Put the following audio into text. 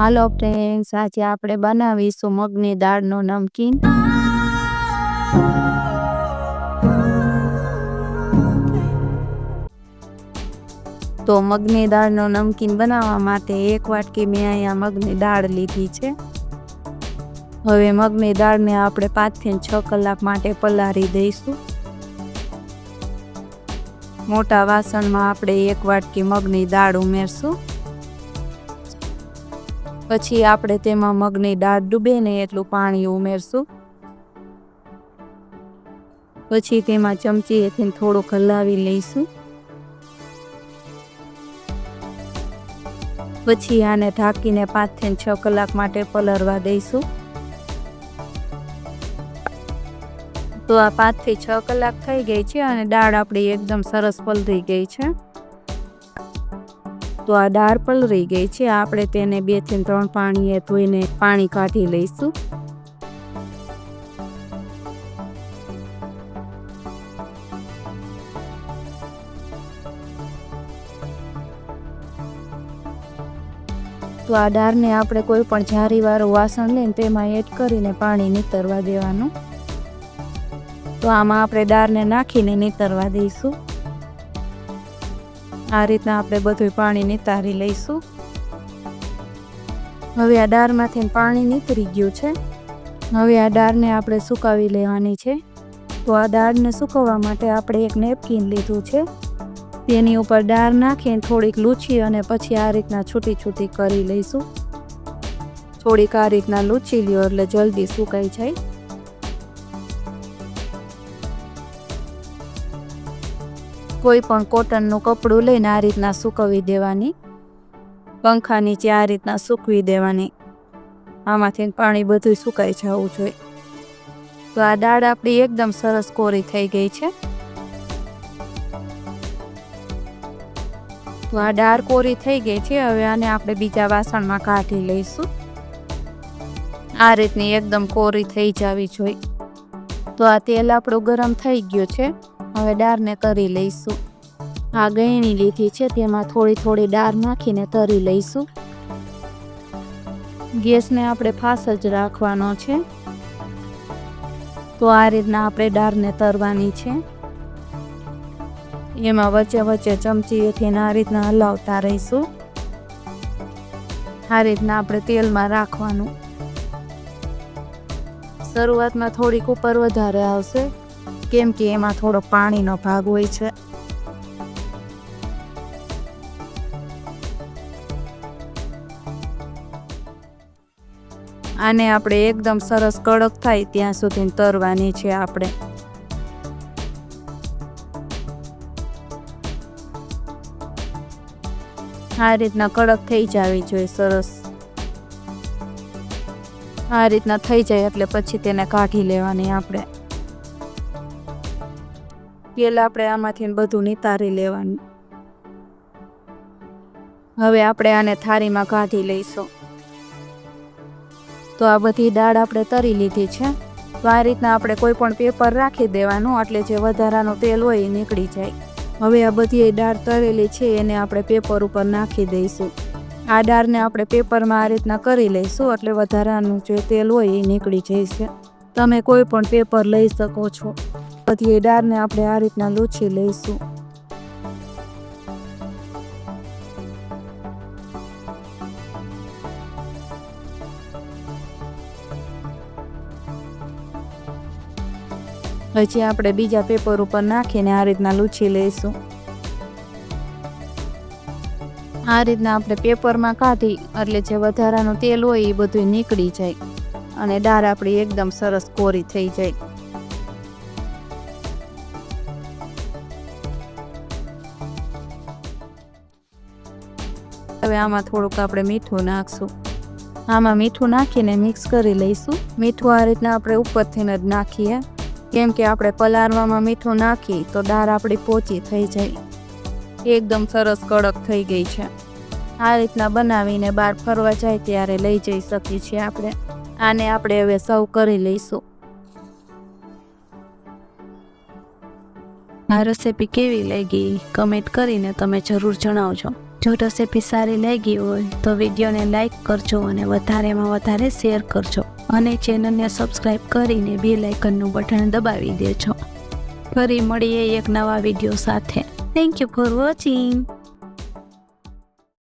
હાલો friends આજે આપણે બનાવીશું મગની દાળનો નમકીન. તો મગની દાળનો નમકીન બનાવવા માટે એક વાટકી મેં અહીંયા મગની દાળ લીધી છે. હવે મગની દાળને આપણે પાંચથી છ કલાક માટે પલાળી દઈશું. મોટા વાસણમાં આપણે એક વાટકી મગની દાળ ઉમેરશું. પછી આપણે તેમાં મગની દાળ ડૂબે ને એટલું પાણી ઉમેરશું. પછી તેમાં ચમચી એથી થોડુંક હલાવી લઈશું. પછી આને ઢાંકીને પાંચથી છ કલાક માટે પલરવા દઈશું. તો આ પાંચથી છ કલાક થઈ ગઈ છે અને દાળ આપણી એકદમ સરસ પલરી ગઈ છે. તો આ દાળ પલળી ગઈ છે. આપણે તેને બેથી ત્રણ પાણીએ ધોઈને પાણી કાઢી લઈશું. તો આ દાળને આપણે કોઈ પણ જારીવાળું વાસણ લઈને તેમાં એડ કરીને પાણી નીતરવા દેવાનું. તો આમાં આપણે દાળને નાખીને નીતરવા દઈશું. આ રીતના આપણે બધું પાણી નિતારી લઈશું. હવે આ દાળમાંથી પાણી નીતરી ગયું છે. હવે આ દાળને આપણે સુકાવી લેવાની છે. તો આ દાળને સુકવવા માટે આપણે એક નેપકિન લીધું છે. તેની ઉપર દાળ નાખીને થોડીક લૂછી અને પછી આ રીતના છૂટી છૂટી કરી લઈશું. થોડીક આ રીતના લૂછી લ્યો એટલે જલ્દી સુકાઈ જાય. કોઈ પણ કોટનનું કપડું લઈને આ રીતના સૂકવી દેવાની. પંખા નીચે આ રીતના સૂકવી દેવાની. આમાંથી પાણી બધું સુકાઈ જવું જોઈએ. તો આ દાળ આપણી એકદમ સરસ કોરી થઈ ગઈ છે. તો આ દાળ કોરી થઈ ગઈ છે. હવે આને આપણે બીજા વાસણમાં કાઢી લઈશું. આ રીતની એકદમ કોરી થઈ જવી જોઈએ. તો આ તેલ આપણું ગરમ થઈ ગયું છે. હવે દાળને તરી લઈશું. આ ગયણી લીધી છે, તેમાં થોડી થોડી દાળ નાખીને તરી લઈશું. ગેસને આપણે ફાસ જ રાખવાનો છે. તો આ રીતના આપણે દાળને તરવાની છે. એમાં વચ્ચે વચ્ચે ચમચીએથી આ રીતના હલાવતા રહીશું. આ રીતના આપણે તેલમાં રાખવાનું. શરૂઆતમાં થોડીક ઉપર વધારે આવશે. કેમ કે એમાં થોડો પાણીનો ભાગ હોય છે. આને આપણે એકદમ સરસ કડક થાય ત્યાં સુધી તરવાની છે આપણે. આ રીતના કડક થઈ જવી જોઈએ સરસ. આ રીતના થઈ જાય એટલે પછી તેને કાઢી લેવાની આપણે. તેલ આપણે આમાંથી બધું નિતારી લેવાનું. હવે આપણે આને થાળીમાં કાઢી લઈશું. તો આ બધી દાળ આપણે તરી લીધી છે. તો આ રીતના આપણે કોઈ પણ પેપર રાખી દેવાનું એટલે જે વધારાનું તેલ હોય એ નીકળી જાય. હવે આ બધી દાળ તરેલી છે, એને આપણે પેપર ઉપર નાખી દઈશું. આ દાળને આપણે પેપરમાં આ રીતના કરી લઈશું એટલે વધારાનું જે તેલ હોય એ નીકળી જશે. તમે કોઈ પણ પેપર લઈ શકો છો. બધી દાળને આપણે આ રીતના લૂછી લઈશું. પછી આપણે બીજા પેપર ઉપર નાખીને આ રીતના લૂછી લઈશું. આ રીતના આપણે પેપરમાં કાઢી, એટલે જે વધારાનું તેલ હોય એ બધું નીકળી જાય. અને દાળ આપણી એકદમ સરસ કોરી થઈ જાય. હવે આમાં થોડુંક આપણે મીઠું નાખશું. આમાં મીઠું નાખીને મિક્સ કરી લઈશું. મીઠું આ રીતના આપણે ઉપરથી જ નાખીએ. કેમ કે આપણે પલાળવામાં મીઠું નાખી તો દાળ આપણી પોચી થઈ જાય. એકદમ સરસ કડક થઈ ગઈ છે. આ રીતના બનાવીને બહાર ફરવા જાય ત્યારે લઈ જઈ શકીએ છીએ આપણે. આને આપણે હવે સર્વ કરી લઈશું. આ રેસીપી કેવી લાગી? કમેન્ટ કરીને તમે જરૂર જણાવજો. જો રેસીપી સારી લાગી હોય તો વિડીયોને લાઇક કરજો અને વધારેમાં વધારે શેર કરજો. અને ચેનલને સબસ્ક્રાઈબ કરીને બે લાઇકનનું બટન દબાવી દેજો. ફરી મળીએ એક નવા વીડિયો સાથે. Thank you for watching